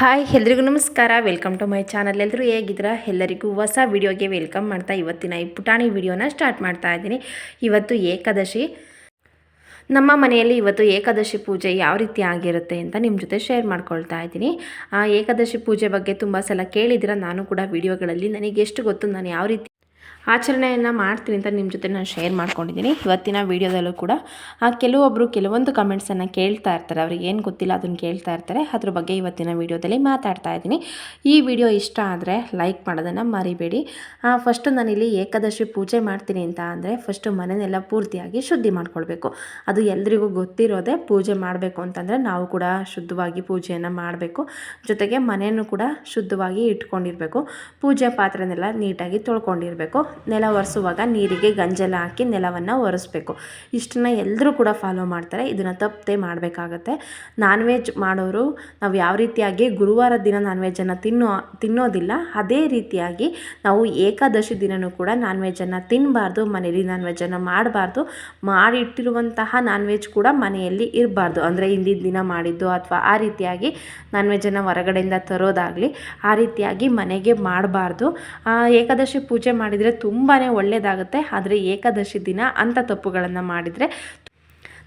Hi, ಎಲ್ರಿಗೂ ನಮಸ್ಕಾರ. Welcome to my channel ಎಲ್ಲರೂ ಹೇಗಿದ್ದೀರಾ? ಎಲ್ಲರಿಗೂ ಹೊಸ ವಿಡಿಯೋಗೆ ವೆಲ್ಕಮ್ ಮಾಡ್ತಾ ಇವತ್ತಿನ ಈ ಪುಟಾಣಿ ವಿಡಿಯೋನ ಸ್ಟಾರ್ಟ್ ಮಾಡ್ತಾ ಇದ್ದೀನಿ. ಇವತ್ತು ಏಕಾದಶಿ. ನಮ್ಮ ಮನೆಯಲ್ಲಿ ಇವತ್ತು ಏಕಾದಶಿ ಪೂಜೆ ಯಾವ ರೀತಿ ಆಗಿರುತ್ತೆ ಅಂತ ನಿಮ್ಮ ಜೊತೆ ಶೇರ್ ಮಾಡ್ಕೊಳ್ತಾ ಇದ್ದೀನಿ. ಆ ಏಕಾದಶಿ ಪೂಜೆ ಬಗ್ಗೆ ತುಂಬ ಸಲ ಕೇಳಿದಿರ ನಾನು ಕೂಡ ವಿಡಿಯೋಗಳಲ್ಲಿ ನನಗೆ ಎಷ್ಟು ಗೊತ್ತು, ನಾನು ಯಾವ ರೀತಿ ಆಚರಣೆಯನ್ನು ಮಾಡ್ತೀನಿ ಅಂತ ನಿಮ್ಮ ಜೊತೆ ನಾನು ಶೇರ್ ಮಾಡ್ಕೊಂಡಿದ್ದೀನಿ. ಇವತ್ತಿನ ವೀಡಿಯೋದಲ್ಲೂ ಕೂಡ ಕೆಲವೊಬ್ಬರು ಕೆಲವೊಂದು ಕಮೆಂಟ್ಸನ್ನು ಕೇಳ್ತಾ ಇರ್ತಾರೆ. ಅವ್ರಿಗೆ ಏನು ಗೊತ್ತಿಲ್ಲ ಅದನ್ನು ಕೇಳ್ತಾ ಇರ್ತಾರೆ. ಅದ್ರ ಬಗ್ಗೆ ಇವತ್ತಿನ ವೀಡಿಯೋದಲ್ಲಿ ಮಾತಾಡ್ತಾ ಇದ್ದೀನಿ. ಈ ವಿಡಿಯೋ ಇಷ್ಟ ಆದರೆ ಲೈಕ್ ಮಾಡೋದನ್ನು ಮರಿಬೇಡಿ. ಫಸ್ಟು ನಾನಿಲ್ಲಿ ಏಕಾದಶಿ ಪೂಜೆ ಮಾಡ್ತೀನಿ ಅಂತ ಅಂದರೆ ಫಸ್ಟು ಮನೆಯೆಲ್ಲ ಪೂರ್ತಿಯಾಗಿ ಶುದ್ಧಿ ಮಾಡ್ಕೊಳ್ಬೇಕು. ಅದು ಎಲ್ರಿಗೂ ಗೊತ್ತಿರೋದೇ ಪೂಜೆ ಮಾಡಬೇಕು ಅಂತಂದರೆ ನಾವು ಕೂಡ ಶುದ್ಧವಾಗಿ ಪೂಜೆಯನ್ನು ಮಾಡಬೇಕು. ಜೊತೆಗೆ ಮನೆಯನ್ನು ಕೂಡ ಶುದ್ಧವಾಗಿ ಇಟ್ಕೊಂಡಿರಬೇಕು. ಪೂಜೆ ಪಾತ್ರೆನೆಲ್ಲ ನೀಟಾಗಿ ತೊಳ್ಕೊಂಡಿರಬೇಕು. ನೆಲ ಒರೆಸುವಾಗ ನೀರಿಗೆ ಗಂಜಲ ಹಾಕಿ ನೆಲವನ್ನು ಒರೆಸ್ಬೇಕು. ಇಷ್ಟನ್ನ ಎಲ್ಲರೂ ಕೂಡ ಫಾಲೋ ಮಾಡ್ತಾರೆ. ಇದನ್ನು ತಪ್ಪದೆ ಮಾಡಬೇಕಾಗತ್ತೆ. ನಾನ್ ವೆಜ್ ಮಾಡೋರು ನಾವು ಯಾವ ರೀತಿಯಾಗಿ ಗುರುವಾರ ದಿನ ನಾನ್ ವೆಜ್ಜನ್ನು ತಿನ್ನೋ, ತಿನ್ನೋದಿಲ್ಲ, ಅದೇ ರೀತಿಯಾಗಿ ನಾವು ಏಕಾದಶಿ ದಿನವೂ ಕೂಡ ನಾನ್ ವೆಜ್ಜನ್ನು ತಿನ್ನಬಾರ್ದು ಮನೇಲಿ ನಾನ್ ವೆಜ್ಜನ್ನು ಮಾಡಬಾರ್ದು, ಮಾಡಿಟ್ಟಿರುವಂತಹ ನಾನ್ ವೆಜ್ ಕೂಡ ಮನೆಯಲ್ಲಿ ಇರಬಾರ್ದು. ಅಂದರೆ ಹಿಂದಿನ ದಿನ ಮಾಡಿದ್ದು ಅಥವಾ ಆ ರೀತಿಯಾಗಿ ನಾನ್ ವೆಜ್ಜನ್ನು ಹೊರಗಡೆಯಿಂದ ತರೋದಾಗಲಿ ಆ ರೀತಿಯಾಗಿ ಮನೆಗೆ ಮಾಡಬಾರ್ದು. ಏಕಾದಶಿ ಪೂಜೆ ಮಾಡಿದರೆ ತುಂಬಾ ಒಳ್ಳೆಯದಾಗುತ್ತೆ ಆದರೆ ಏಕಾದಶಿ ದಿನ ಅಂಥ ತಪ್ಪುಗಳನ್ನು ಮಾಡಿದರೆ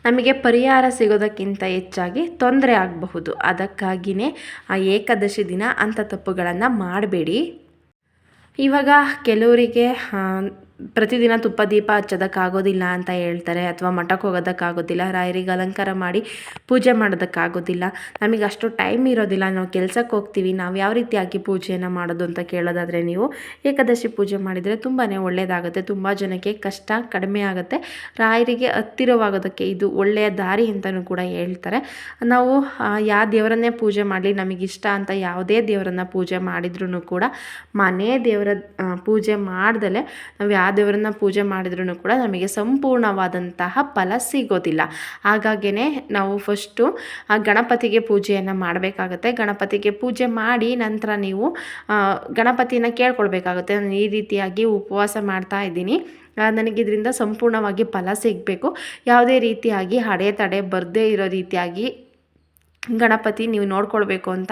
ನಮಗೆ ಪರಿಹಾರ ಸಿಗೋದಕ್ಕಿಂತ ಹೆಚ್ಚಾಗಿ ತೊಂದರೆ ಆಗಬಹುದು. ಅದಕ್ಕಾಗಿಯೇ ಆ ಏಕಾದಶಿ ದಿನ ಅಂಥ ತಪ್ಪುಗಳನ್ನು ಮಾಡಬೇಡಿ. ಇವಾಗ ಕೆಲವರಿಗೆ ಪ್ರತಿದಿನ ತುಪ್ಪ ದೀಪ ಹಚ್ಚೋದಕ್ಕಾಗೋದಿಲ್ಲ ಅಂತ ಹೇಳ್ತಾರೆ ಅಥವಾ ಮಠಕ್ಕೆ ಹೋಗೋದಕ್ಕಾಗೋದಿಲ್ಲ, ರಾಯರಿಗೆ ಅಲಂಕಾರ ಮಾಡಿ ಪೂಜೆ ಮಾಡೋದಕ್ಕಾಗೋದಿಲ್ಲ. ನಮಗೆ ಅಷ್ಟು ಟೈಮ್ ಇರೋದಿಲ್ಲ, ನಾವು ಕೆಲಸಕ್ಕೆ ಹೋಗ್ತೀವಿ, ನಾವು ಯಾವ ರೀತಿಯಾಗಿ ಪೂಜೆಯನ್ನು ಮಾಡೋದು ಅಂತ ಕೇಳೋದಾದರೆ ನೀವು ಏಕಾದಶಿ ಪೂಜೆ ಮಾಡಿದರೆ ತುಂಬಾ ಒಳ್ಳೆಯದಾಗುತ್ತೆ ತುಂಬ ಜನಕ್ಕೆ ಕಷ್ಟ ಕಡಿಮೆ ಆಗುತ್ತೆ. ರಾಯರಿಗೆ ಹತ್ತಿರವಾಗೋದಕ್ಕೆ ಇದು ಒಳ್ಳೆಯ ದಾರಿ ಅಂತಲೂ ಕೂಡ ಹೇಳ್ತಾರೆ. ನಾವು ಯಾವ ದೇವರನ್ನೇ ಪೂಜೆ ಮಾಡಲಿ ನಮಗಿಷ್ಟ ಅಂತ ಯಾವುದೇ ದೇವರನ್ನು ಪೂಜೆ ಮಾಡಿದ್ರೂ ಕೂಡ ಮನೆ ದೇವರ ಪೂಜೆ ಮಾಡ್ದಲೇ ನಾವು ಯಾವ ದೇವರನ್ನ ಪೂಜೆ ಮಾಡಿದ್ರೂ ಕೂಡ ನಮಗೆ ಸಂಪೂರ್ಣವಾದಂತಹ ಫಲ ಸಿಗೋದಿಲ್ಲ. ಹಾಗಾಗಿನೇ ನಾವು ಫಸ್ಟು ಆ ಗಣಪತಿಗೆ ಪೂಜೆಯನ್ನು ಮಾಡಬೇಕಾಗುತ್ತೆ. ಗಣಪತಿಗೆ ಪೂಜೆ ಮಾಡಿ ನಂತರ ನೀವು ಗಣಪತಿನ ಕೇಳ್ಕೊಳ್ಬೇಕಾಗುತ್ತೆ. ನಾನು ಈ ರೀತಿಯಾಗಿ ಉಪವಾಸ ಮಾಡ್ತಾ ಇದ್ದೀನಿ. ನನಗೆ ಇದರಿಂದ ಸಂಪೂರ್ಣವಾಗಿ ಫಲ ಸಿಗಬೇಕು. ಯಾವುದೇ ರೀತಿಯಾಗಿ ಹಡೆ ತಡೆ ಬರದೇ ಇರೋ ರೀತಿಯಾಗಿ ಗಣಪತಿ ನೀವು ನೋಡ್ಕೊಳ್ಬೇಕು ಅಂತ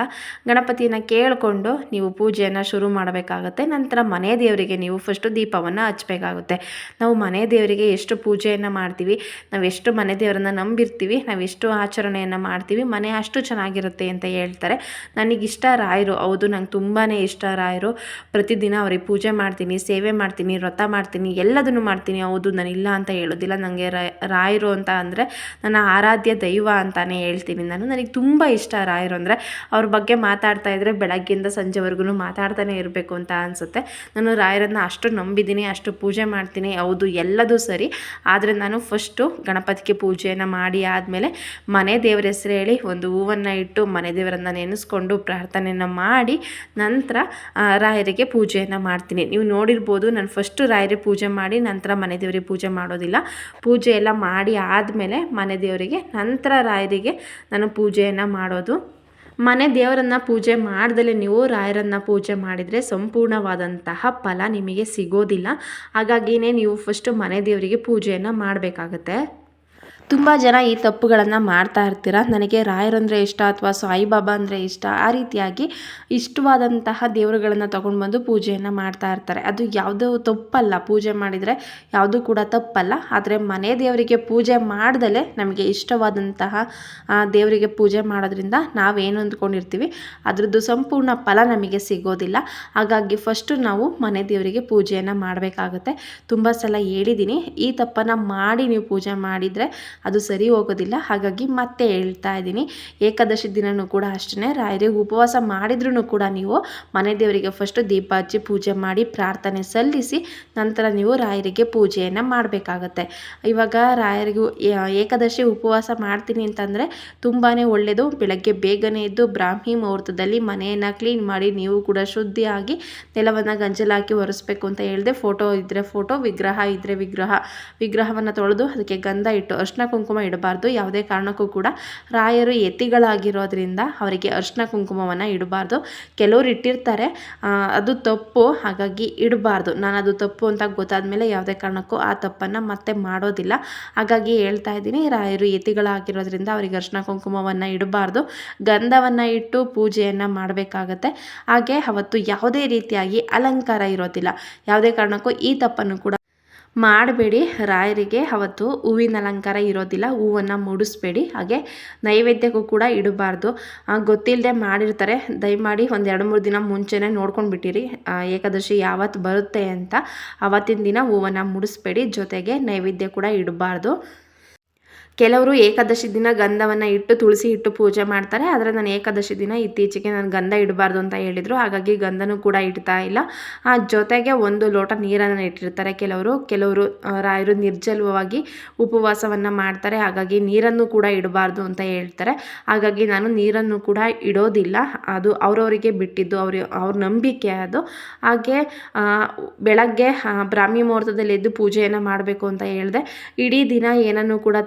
ಗಣಪತಿಯನ್ನು ಕೇಳಿಕೊಂಡು ನೀವು ಪೂಜೆಯನ್ನು ಶುರು ಮಾಡಬೇಕಾಗುತ್ತೆ. ನಂತರ ಮನೆ ದೇವರಿಗೆ ನೀವು ಫಸ್ಟು ದೀಪವನ್ನು ಹಚ್ಚಬೇಕಾಗುತ್ತೆ ನಾವು ಮನೆ ದೇವರಿಗೆ ಎಷ್ಟು ಪೂಜೆಯನ್ನು ಮಾಡ್ತೀವಿ, ನಾವು ಎಷ್ಟು ಮನೆ ದೇವರನ್ನು ನಂಬಿರ್ತೀವಿ, ನಾವು ಎಷ್ಟು ಆಚರಣೆಯನ್ನು ಮಾಡ್ತೀವಿ, ಮನೆ ಅಷ್ಟು ಚೆನ್ನಾಗಿರುತ್ತೆ ಅಂತ ಹೇಳ್ತಾರೆ. ನನಗಿಷ್ಟ ರಾಯರು, ಹೌದು, ನಂಗೆ ತುಂಬಾ ಇಷ್ಟ ರಾಯರು. ಪ್ರತಿದಿನ ಅವ್ರಿಗೆ ಪೂಜೆ ಮಾಡ್ತೀನಿ, ಸೇವೆ ಮಾಡ್ತೀನಿ, ವ್ರತ ಮಾಡ್ತೀನಿ, ಎಲ್ಲದನ್ನು ಮಾಡ್ತೀನಿ. ಹೌದು ನಾನು ಇಲ್ಲ ಅಂತ ಹೇಳೋದಿಲ್ಲ. ನನಗೆ ರಾಯರು ಅಂತ ಅಂದರೆ ನನ್ನ ಆರಾಧ್ಯ ದೈವ ಅಂತಲೇ ಹೇಳ್ತೀನಿ ನಾನು. ನನಗೆ ತುಂಬ ಇಷ್ಟ ರಾಯರು ಅಂದರೆ ಅವ್ರ ಬಗ್ಗೆ ಮಾತಾಡ್ತಾ ಇದ್ದರೆ ಬೆಳಗ್ಗೆಯಿಂದ ಸಂಜೆವರೆಗೂ ಮಾತಾಡ್ತಾನೆ ಇರಬೇಕು ಅಂತ ಅನಿಸುತ್ತೆ. ನಾನು ರಾಯರನ್ನು ಅಷ್ಟು ನಂಬಿದ್ದೀನಿ ಅಷ್ಟು ಪೂಜೆ ಮಾಡ್ತೀನಿ, ಹೌದು, ಎಲ್ಲದೂ ಸರಿ. ಆದರೆ ನಾನು ಫಸ್ಟು ಗಣಪತಿಗೆ ಪೂಜೆಯನ್ನು ಮಾಡಿ ಆದಮೇಲೆ ಮನೆ ದೇವರ ಹೆಸರು ಹೇಳಿ ಒಂದು ಹೂವನ್ನು ಇಟ್ಟು ಮನೆ ದೇವರನ್ನು ನೆನೆಸ್ಕೊಂಡು ಪ್ರಾರ್ಥನೆಯನ್ನು ಮಾಡಿ ನಂತರ ರಾಯರಿಗೆ ಪೂಜೆಯನ್ನು ಮಾಡ್ತೀನಿ. ನೀವು ನೋಡಿರ್ಬೋದು ನಾನು ಫಸ್ಟು ರಾಯರಿಗೆ ಪೂಜೆ ಮಾಡಿ ನಂತರ ಮನೆ ದೇವರಿಗೆ ಪೂಜೆ ಮಾಡೋದಿಲ್ಲ. ಪೂಜೆ ಎಲ್ಲ ಮಾಡಿ ಆದಮೇಲೆ ಮನೆ ದೇವರಿಗೆ, ನಂತರ ರಾಯರಿಗೆ ನಾನು ಪೂಜೆಯನ್ನು ಮಾಡೋದು. ಮನೆ ದೇವರನ್ನು ಪೂಜೆ ಮಾಡ್ದಲೇ ನೀವು ರಾಯರನ್ನು ಪೂಜೆ ಮಾಡಿದರೆ ಸಂಪೂರ್ಣವಾದಂತಹ ಫಲ ನಿಮಗೆ ಸಿಗೋದಿಲ್ಲ. ಹಾಗಾಗಿಯೇ ನೀವು ಫಸ್ಟು ಮನೆ ದೇವರಿಗೆ ಪೂಜೆಯನ್ನು ಮಾಡಬೇಕಾಗತ್ತೆ. ತುಂಬ ಜನ ಈ ತಪ್ಪುಗಳನ್ನು ಮಾಡ್ತಾ ಇರ್ತೀರ. ನನಗೆ ರಾಯರಂದರೆ ಇಷ್ಟ ಅಥವಾ ಸಾಯಿಬಾಬಾ ಅಂದರೆ ಇಷ್ಟ, ಆ ರೀತಿಯಾಗಿ ಇಷ್ಟವಾದಂತಹ ದೇವರುಗಳನ್ನು ತೊಗೊಂಡು ಬಂದು ಪೂಜೆಯನ್ನು ಮಾಡ್ತಾ ಇರ್ತಾರೆ. ಅದು ಯಾವುದೂ ತಪ್ಪಲ್ಲ. ಪೂಜೆ ಮಾಡಿದರೆ ಯಾವುದೂ ಕೂಡ ತಪ್ಪಲ್ಲ. ಆದರೆ ಮನೆ ದೇವರಿಗೆ ಪೂಜೆ ಮಾಡ್ದಲೇ ನಮಗೆ ಇಷ್ಟವಾದಂತಹ ದೇವರಿಗೆ ಪೂಜೆ ಮಾಡೋದ್ರಿಂದ ನಾವೇನು ಅಂದ್ಕೊಂಡಿರ್ತೀವಿ, ಅದರದ್ದು ಸಂಪೂರ್ಣ ಫಲ ನಮಗೆ ಸಿಗೋದಿಲ್ಲ. ಹಾಗಾಗಿ ಫಸ್ಟು ನಾವು ಮನೆ ದೇವರಿಗೆ ಪೂಜೆಯನ್ನು ಮಾಡಬೇಕಾಗುತ್ತೆ. ತುಂಬ ಸಲ ಹೇಳಿದ್ದೀನಿ ಈ ತಪ್ಪನ್ನು ಮಾಡಿ ನೀವು ಪೂಜೆ ಮಾಡಿದರೆ ಅದು ಸರಿ ಹೋಗೋದಿಲ್ಲ. ಹಾಗಾಗಿ ಮತ್ತೆ ಹೇಳ್ತಾ ಇದ್ದೀನಿ. ಏಕಾದಶಿ ದಿನವೂ ಕೂಡ ಅಷ್ಟೇ ರಾಯರಿಗೆ ಉಪವಾಸ ಮಾಡಿದ್ರೂ ಕೂಡ ನೀವು ಮನೆ ದೇವರಿಗೆ ಫಸ್ಟು ದೀಪ ಹಚ್ಚಿ ಪೂಜೆ ಮಾಡಿ ಪ್ರಾರ್ಥನೆ ಸಲ್ಲಿಸಿ ನಂತರ ನೀವು ರಾಯರಿಗೆ ಪೂಜೆಯನ್ನು ಮಾಡಬೇಕಾಗತ್ತೆ. ಇವಾಗ ರಾಯರಿಗೂ ಏಕಾದಶಿ ಉಪವಾಸ ಮಾಡ್ತೀನಿ ಅಂತಂದರೆ ತುಂಬಾ ಒಳ್ಳೆಯದು ಬೆಳಗ್ಗೆ ಬೇಗನೆ ಎದ್ದು ಬ್ರಾಹ್ಮಿ ಮುಹೂರ್ತದಲ್ಲಿ ಮನೆಯನ್ನು ಕ್ಲೀನ್ ಮಾಡಿ ನೀವು ಕೂಡ ಶುದ್ಧಿಯಾಗಿ ನೆಲವನ್ನು ಗಂಜಲಾಕಿ ಒರೆಸ್ಬೇಕು ಅಂತ ಹೇಳಿದೆ. ಫೋಟೋ ಇದ್ದರೆ ಫೋಟೋ ವಿಗ್ರಹ ಇದ್ದರೆ ವಿಗ್ರಹ. ವಿಗ್ರಹವನ್ನು ತೊಳೆದು ಅದಕ್ಕೆ ಗಂಧ ಇಟ್ಟು ಅರ್ಶಿನ ಕುಂಕುಮ ಇಡಬಾರ್ದು. ಯಾವುದೇ ಕಾರಣಕ್ಕೂ ಕೂಡ ರಾಯರು ಯತಿಗಳಾಗಿರೋದ್ರಿಂದ ಅವರಿಗೆ ಅರ್ಶಿನ ಕುಂಕುಮವನ್ನು ಇಡಬಾರ್ದು. ಕೆಲವರು ಇಟ್ಟಿರ್ತಾರೆ. ಅದು ತಪ್ಪು. ಹಾಗಾಗಿ ಇಡಬಾರ್ದು. ನಾನು ಅದು ತಪ್ಪು ಅಂತ ಗೊತ್ತಾದ ಮೇಲೆ ಯಾವುದೇ ಕಾರಣಕ್ಕೂ ಆ ತಪ್ಪನ್ನು ಮತ್ತೆ ಮಾಡೋದಿಲ್ಲ. ಹಾಗಾಗಿ ಹೇಳ್ತಾ ಇದ್ದೀನಿ, ರಾಯರು ಯತಿಗಳಾಗಿರೋದ್ರಿಂದ ಅವರಿಗೆ ಅರ್ಶಿನ ಕುಂಕುಮವನ್ನು ಇಡಬಾರ್ದು. ಗಂಧವನ್ನು ಇಟ್ಟು ಪೂಜೆಯನ್ನು ಮಾಡಬೇಕಾಗತ್ತೆ. ಹಾಗೆ ಅವತ್ತು ಯಾವುದೇ ರೀತಿಯಾಗಿ ಅಲಂಕಾರ ಇರೋದಿಲ್ಲ. ಯಾವುದೇ ಕಾರಣಕ್ಕೂ ಈ ತಪ್ಪನ್ನು ಕೂಡ ಮಾಡಬೇಡಿ. ರಾಯರಿಗೆ ಅವತ್ತು ಹೂವಿನ ಅಲಂಕಾರ ಇರೋದಿಲ್ಲ. ಹೂವನ್ನು ಮುಡಿಸ್ಬೇಡಿ. ಹಾಗೆ ನೈವೇದ್ಯಕ್ಕೂ ಕೂಡ ಇಡಬಾರ್ದು. ಗೊತ್ತಿಲ್ಲದೆ ಮಾಡಿರ್ತಾರೆ. ದಯಮಾಡಿ ಒಂದು ಎರಡು ಮೂರು ದಿನ ಮುಂಚೆನೇ ನೋಡ್ಕೊಂಡು ಬಿಟ್ಟಿರಿ ಏಕಾದಶಿ ಯಾವತ್ತು ಬರುತ್ತೆ ಅಂತ ಆವತ್ತಿನ ದಿನ ಹೂವನ್ನು ಮುಡಿಸ್ಬೇಡಿ. ಜೊತೆಗೆ ನೈವೇದ್ಯ ಕೂಡ ಇಡಬಾರ್ದು. ಕೆಲವರು ಏಕಾದಶಿ ದಿನ ಗಂಧವನ್ನು ಇಟ್ಟು ತುಳಸಿ ಇಟ್ಟು ಪೂಜೆ ಮಾಡ್ತಾರೆ, ಆದರೆ ನಾನು ಏಕಾದಶಿ ದಿನ ಇತ್ತೀಚೆಗೆ ನಾನು ಗಂಧ ಇಡಬಾರ್ದು ಅಂತ ಹೇಳಿದರು. ಹಾಗಾಗಿ ಗಂಧನೂ ಕೂಡ ಇಡ್ತಾ ಇಲ್ಲ. ಆ ಜೊತೆಗೆ ಒಂದು ಲೋಟ ನೀರನ್ನು ಇಟ್ಟಿರ್ತಾರೆ ಕೆಲವರು. ಕೆಲವರು ರಾಯರು ನಿರ್ಜಲವಾಗಿ ಉಪವಾಸವನ್ನು ಮಾಡ್ತಾರೆ, ಹಾಗಾಗಿ ನೀರನ್ನು ಕೂಡ ಇಡಬಾರ್ದು ಅಂತ ಹೇಳ್ತಾರೆ. ಹಾಗಾಗಿ ನಾನು ನೀರನ್ನು ಕೂಡ ಇಡೋದಿಲ್ಲ. ಅದು ಅವರವರಿಗೆ ಬಿಟ್ಟಿದ್ದು, ಅವ್ರ ಅವ್ರ ನಂಬಿಕೆ ಅದು. ಹಾಗೆ ಬೆಳಗ್ಗೆ ಬ್ರಾಹ್ಮಿ ಮುಹೂರ್ತದಲ್ಲಿ ಎದ್ದು ಪೂಜೆಯನ್ನು ಮಾಡಬೇಕು ಅಂತ ಹೇಳಿದೆ. ಇಡೀ ದಿನ ಏನನ್ನು ಕೂಡ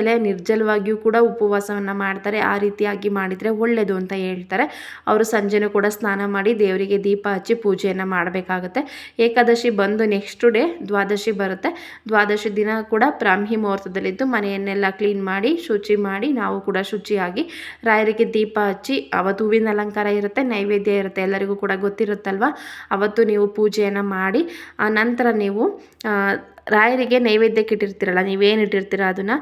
ತಿಂದಲೇ ನಿರ್ಜಲವಾಗಿಯೂ ಕೂಡ ಉಪವಾಸವನ್ನು ಮಾಡ್ತಾರೆ. ಆ ರೀತಿಯಾಗಿ ಮಾಡಿದರೆ ಒಳ್ಳೆಯದು ಅಂತ ಹೇಳ್ತಾರೆ. ಅವರು ಸಂಜೆನೂ ಕೂಡ ಸ್ನಾನ ಮಾಡಿ ದೇವರಿಗೆ ದೀಪ ಹಚ್ಚಿ ಪೂಜೆಯನ್ನು ಮಾಡಬೇಕಾಗುತ್ತೆ. ಏಕಾದಶಿ ಬಂದು ನೆಕ್ಸ್ಟ್ ಡೇ ದ್ವಾದಶಿ ಬರುತ್ತೆ. ದ್ವಾದಶಿ ದಿನ ಕೂಡ ಬ್ರಾಹ್ಮಿ ಮುಹೂರ್ತದಲ್ಲಿದ್ದು ಮನೆಯನ್ನೆಲ್ಲ ಕ್ಲೀನ್ ಮಾಡಿ, ಶುಚಿ ಮಾಡಿ ನಾವು ಕೂಡ ಶುಚಿಯಾಗಿ ರಾಯರಿಗೆ ದೀಪ ಹಚ್ಚಿ, ಅವತ್ತು ಹೂವಿನ ಅಲಂಕಾರ ಇರುತ್ತೆ, ನೈವೇದ್ಯ ಇರುತ್ತೆ, ಎಲ್ಲರಿಗೂ ಕೂಡ ಗೊತ್ತಿರುತ್ತಲ್ವ? ಅವತ್ತು ನೀವು ಪೂಜೆಯನ್ನು ಮಾಡಿ, ಆ ನಂತರ ನೀವು ರಾಯರಿಗೆ ನೈವೇದ್ಯಕ್ಕೆ ಇಟ್ಟಿರ್ತೀರಲ್ಲ, ನೀವೇನು ಇಟ್ಟಿರ್ತೀರ ಅದನ್ನು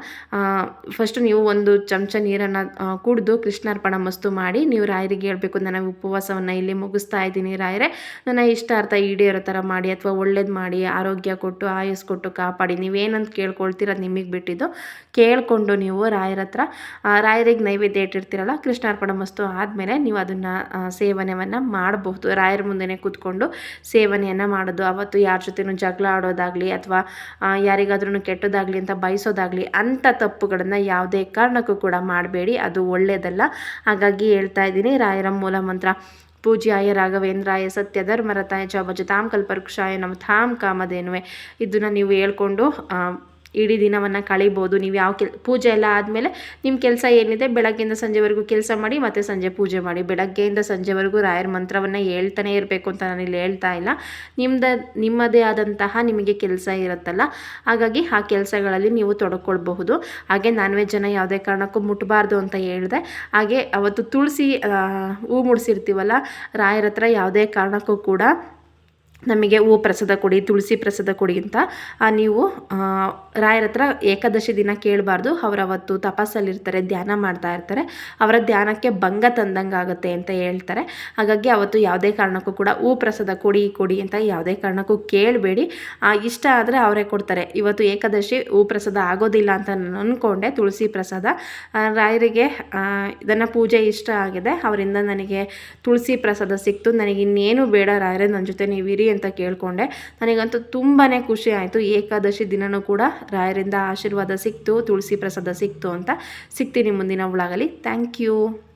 ಫಸ್ಟು ನೀವು ಒಂದು ಚಮಚ ನೀರನ್ನು ಕುಡಿದು ಕೃಷ್ಣಾರ್ಪಣ ಮಸ್ತು ಮಾಡಿ ನೀವು ರಾಯರಿಗೆ ಹೇಳಬೇಕು ನನ್ನ ಉಪವಾಸವನ್ನು ಇಲ್ಲಿ ಮುಗಿಸ್ತಾ ಇದ್ದೀನಿ ರಾಯರೇ. ನನ್ನ ಇಷ್ಟ ಅರ್ಥ ಈಡೇರೋ ಥರ ಮಾಡಿ ಅಥವಾ ಒಳ್ಳೇದು ಮಾಡಿ, ಆರೋಗ್ಯ ಕೊಟ್ಟು, ಆಯುಸ್ ಕೊಟ್ಟು ಕಾಪಾಡಿ. ನೀವೇನಂತ ಕೇಳ್ಕೊಳ್ತೀರ ನಿಮಗೆ ಬಿಟ್ಟಿದ್ದು. ಕೇಳಿಕೊಂಡು ನೀವು ರಾಯರ ಹತ್ರ ರಾಯರಿಗೆ ನೈವೇದ್ಯ ಇಟ್ಟಿರ್ತೀರಲ್ಲ, ಕೃಷ್ಣಾರ್ಪಣ ಮಸ್ತು ಆದಮೇಲೆ ನೀವು ಅದನ್ನು ಸೇವನೆಯನ್ನು ಮಾಡಬಹುದು. ರಾಯರ ಮುಂದೆನೇ ಕೂತ್ಕೊಂಡು ಸೇವನೆಯನ್ನು ಮಾಡೋದು. ಅವತ್ತು ಯಾರ ಜೊತೆನೂ ಜಗಳ ಆಡೋದಾಗಲಿ ಅಥವಾ ಯಾರಿಗಾದ್ರೂ ಕೆಟ್ಟದಾಗಲಿ ಅಂತ ಬಯಸೋದಾಗಲಿ ಅಂಥ ತಪ್ಪುಗಳನ್ನು ಯಾವುದೇ ಕಾರಣಕ್ಕೂ ಕೂಡ ಮಾಡಬೇಡಿ, ಅದು ಒಳ್ಳೆಯದಲ್ಲ ಹಾಗಾಗಿ ಹೇಳ್ತಾ ಇದ್ದೀನಿ, ರಾಯರ ಮೂಲ ಮಂತ್ರ, ಪೂಜ್ಯಾಯ ರಾಘವೇಂದ್ರಾಯ ಸತ್ಯ ಧರ್ಮರತಾಯ ಚ ಭಜತಾಂ ನಮ್ಮ ಥಾಮ್ ಕಾಮಧೇನುವೆ. ಇದನ್ನು ನೀವು ಹೇಳ್ಕೊಂಡು ಇಡೀ ದಿನವನ್ನು ಕಳಿಬೋದು. ನೀವು ಯಾವ ಕೆಲ್, ಪೂಜೆ ಎಲ್ಲ ಆದಮೇಲೆ ನಿಮ್ಮ ಕೆಲಸ ಏನಿದೆ ಬೆಳಗ್ಗೆಯಿಂದ ಸಂಜೆವರೆಗೂ ಕೆಲಸ ಮಾಡಿ ಮತ್ತು ಸಂಜೆ ಪೂಜೆ ಮಾಡಿ. ಬೆಳಗ್ಗೆಯಿಂದ ಸಂಜೆವರೆಗೂ ರಾಯರ ಮಂತ್ರವನ್ನು ಹೇಳ್ತಾನೆ ಇರಬೇಕು ಅಂತ ನಾನು ಇಲ್ಲಿ ಹೇಳ್ತಾ ಇಲ್ಲ. ನಿಮ್ಮದ ನಿಮ್ಮದೇ ಆದಂತಹ ನಿಮಗೆ ಕೆಲಸ ಇರುತ್ತಲ್ಲ. ಹಾಗಾಗಿ ಆ ಕೆಲಸಗಳಲ್ಲಿ ನೀವು ತೊಡಕೊಳ್ಬಹುದು. ಹಾಗೆ ನಾನ್ ವೆಜ್ಜನ್ನು ಯಾವುದೇ ಕಾರಣಕ್ಕೂ ಮುಟ್ಟಬಾರ್ದು ಅಂತ ಹೇಳಿದೆ. ಹಾಗೆ ಅವತ್ತು ತುಳಸಿ ಹೂ ಮುಡಿಸಿರ್ತೀವಲ್ಲ ರಾಯರ ಹತ್ರ ಯಾವುದೇ ಕಾರಣಕ್ಕೂ ಕೂಡ ನಮಗೆ ಹೂ ಪ್ರಸಾದ ಕೊಡಿ, ತುಳಸಿ ಪ್ರಸಾದ ಕೊಡಿ ಅಂತ ನೀವು ರಾಯರ ಹತ್ರ ಏಕಾದಶಿ ದಿನ ಕೇಳಬಾರ್ದು. ಅವರವತ್ತು ತಪಾಸಲ್ಲಿರ್ತಾರೆ ಧ್ಯಾನ ಮಾಡ್ತಾ ಇರ್ತಾರೆ. ಅವರ ಧ್ಯಾನಕ್ಕೆ ಭಂಗ ತಂದಂಗೆ ಆಗುತ್ತೆ ಅಂತ ಹೇಳ್ತಾರೆ. ಹಾಗಾಗಿ ಅವತ್ತು ಯಾವುದೇ ಕಾರಣಕ್ಕೂ ಕೂಡ ಹೂ ಪ್ರಸಾದ ಕೊಡಿ ಕೊಡಿ ಅಂತ ಯಾವುದೇ ಕಾರಣಕ್ಕೂ ಕೇಳಬೇಡಿ. ಇಷ್ಟ ಆದರೆ ಅವರೇ ಕೊಡ್ತಾರೆ. ಇವತ್ತು ಏಕಾದಶಿ ಹೂ ಪ್ರಸಾದ ಆಗೋದಿಲ್ಲ ಅಂತ ನಾನು ಅಂದ್ಕೊಂಡೆ ತುಳಸಿ ಪ್ರಸಾದ. ರಾಯರಿಗೆ ಇದನ್ನು ಪೂಜೆ ಇಷ್ಟ ಆಗಿದೆ. ಅವರಿಂದ ನನಗೆ ತುಳಸಿ ಪ್ರಸಾದ ಸಿಕ್ತು. ನನಗೆ ಇನ್ನೇನು ಬೇಡ ರಾಯರೇ, ನನ್ನ ಜೊತೆ ನೀವು ಇರಿ ಅಂತ ಕೇಳಿಕೊಂಡೆ. ನನಗಂತೂ ತುಂಬಾ ಖುಷಿ ಆಯಿತು. ಏಕಾದಶಿ ದಿನನೂ ಕೂಡ ರಾಯರಿಂದ ಆಶೀರ್ವಾದ ಸಿಕ್ತು, ತುಳಸಿ ಪ್ರಸಾದ ಸಿಕ್ತು ಅಂತ. ಸಿಗ್ತೀನಿ ಮುಂದಿನ ಉಳಾಗಲಿ ಥ್ಯಾಂಕ್ ಯು